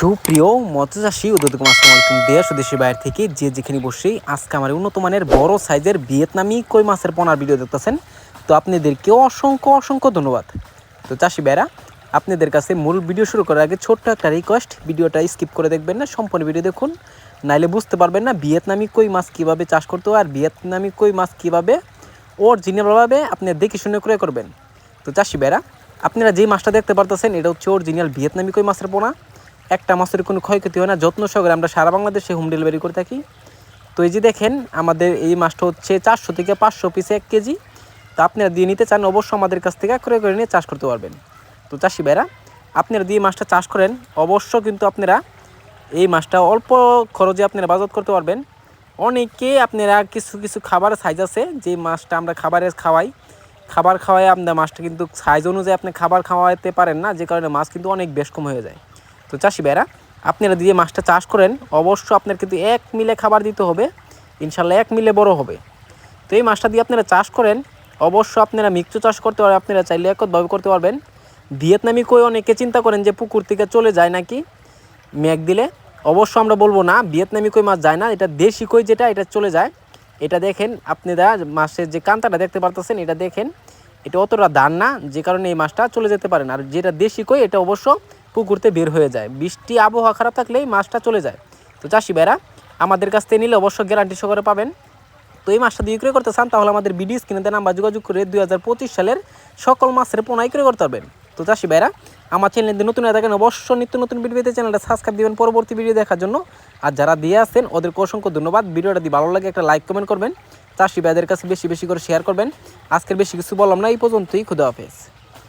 সুপ্রিয় মৎস্যচাষী উদ্যোগ আসসালামাইকুম দেশ দেশের বাইরে থেকে যে যেখানে বসেই আজকে আমার উন্নত মানের বড় সাইজের ভিয়েতনামি কই মাছের পোনার ভিডিও দেখতেছেন, তো আপনাদেরকেও অসংখ্য অসংখ্য ধন্যবাদ। তো চাষি বেড়া আপনাদের কাছে মূল ভিডিও শুরু করার আগে ছোট্ট একটা রিকোয়েস্ট ভিডিওটা স্কিপ করে দেখবেন না, সম্পূর্ণ ভিডিও দেখুন। নাইলে বুঝতে পারবেন না ভিয়েতনামি কই মাছ কীভাবে চাষ করতে আর ভিয়েতনামি কই মাছ কীভাবে অরিজিনালভাবে আপনি দেখে শুনে ক্রয় করবেন। তো চাষি বেড়া আপনারা যেই মাছটা দেখতে পারতেছেন, এটা হচ্ছে অরিজিনাল ভিয়েতনামি কই মাছের পোনা। একটা মাছের কোনো ক্ষয়ক্ষতি হয় না, যত্ন সহকারে আমরা সারা বাংলাদেশে হোম ডেলিভারি করে থাকি। তো এই যে দেখেন, আমাদের এই মাছটা হচ্ছে চারশো থেকে পাঁচশো পিসে এক কেজি। তো আপনারা দিয়ে নিতে চান, অবশ্যই আমাদের কাছ থেকে ক্রয় করে নিয়ে চাষ করতে পারবেন। তো চাষি ভাইরা, আপনারা দিয়ে মাছটা চাষ করেন অবশ্য কিন্তু আপনারা এই মাছটা অল্প খরচে আপনারা বাজত করতে পারবেন। অনেকে আপনারা কিছু কিছু খাবার সাইজ আছে, যে মাছটা আমরা খাবারে খাওয়াই। খাবার খাওয়াই আপনার মাছটা কিন্তু সাইজ অনুযায়ী আপনি খাবার খাওয়াতে পারেন না, যে কারণে মাছ কিন্তু অনেক বেশ কম হয়ে যায়। তো চাষি ভাইরা, আপনারা দিয়ে মাছটা চাষ করেন অবশ্য আপনার কিন্তু এক মিলে খাবার দিতে হবে, ইনশাল্লাহ এক মিলে বড় হবে। তো এই মাছটা দিয়ে আপনারা চাষ করেন অবশ্য আপনারা মিক্স চাষ করতে পারেন আপনারা চাইলে একতভাবে করতে পারবেন। ভিয়েতনামি কই অনেকে চিন্তা করেন যে পুকুর থেকে চলে যায় নাকি, মেঘ দিলে। অবশ্য আমরা বলব না, ভিয়েতনামি কই মাছ যায় না, এটা দেশি কই যেটা, এটা চলে যায়। এটা দেখেন, আপনারা মাছের যে কান্তাটা দেখতে পারতেছেন, এটা দেখেন, এটা অতটা দান না, যে কারণে এই মাছটা চলে যেতে পারেন আর যেটা দেশি কই, এটা অবশ্য পুকুরতে বের হয়ে যায়। বৃষ্টি, আবহাওয়া খারাপ থাকলেই মাছটা চলে যায়। তো চাষি ভাইরা, আমাদের কাছ থেকে নিলে অবশ্য গ্যারান্টি সহকারে পাবেন। তো এই মাছটা দিয়ে বিক্রয় করতে চান, তাহলে আমাদের বিডি স্ক্রিনে নাম্বার যোগাযোগ করে দুই হাজার পঁচিশ সালের সকল মাছের পোনা বিক্রয় করতে পারবেন। তো চাষি ভাইরা, আমার চ্যানেলে নতুন হয়ে থাকেন, অবশ্যই নিত্য নতুন ভিডিও পেতে চ্যানেলটা সাবস্ক্রাইব দিবেন পরবর্তী ভিডিও দেখার জন্য। আর যারা দিয়ে আসেন ওদেরকে অসংখ্য ধন্যবাদ। ভিডিওটা দিয়ে ভালো লাগে, একটা লাইক কমেন্ট করবেন। চাষি ভাইদের কাছে বেশি বেশি করে শেয়ার করবেন। আজকের বেশি কিছু বললাম না, এই পর্যন্তই। খুদা হাফেজ।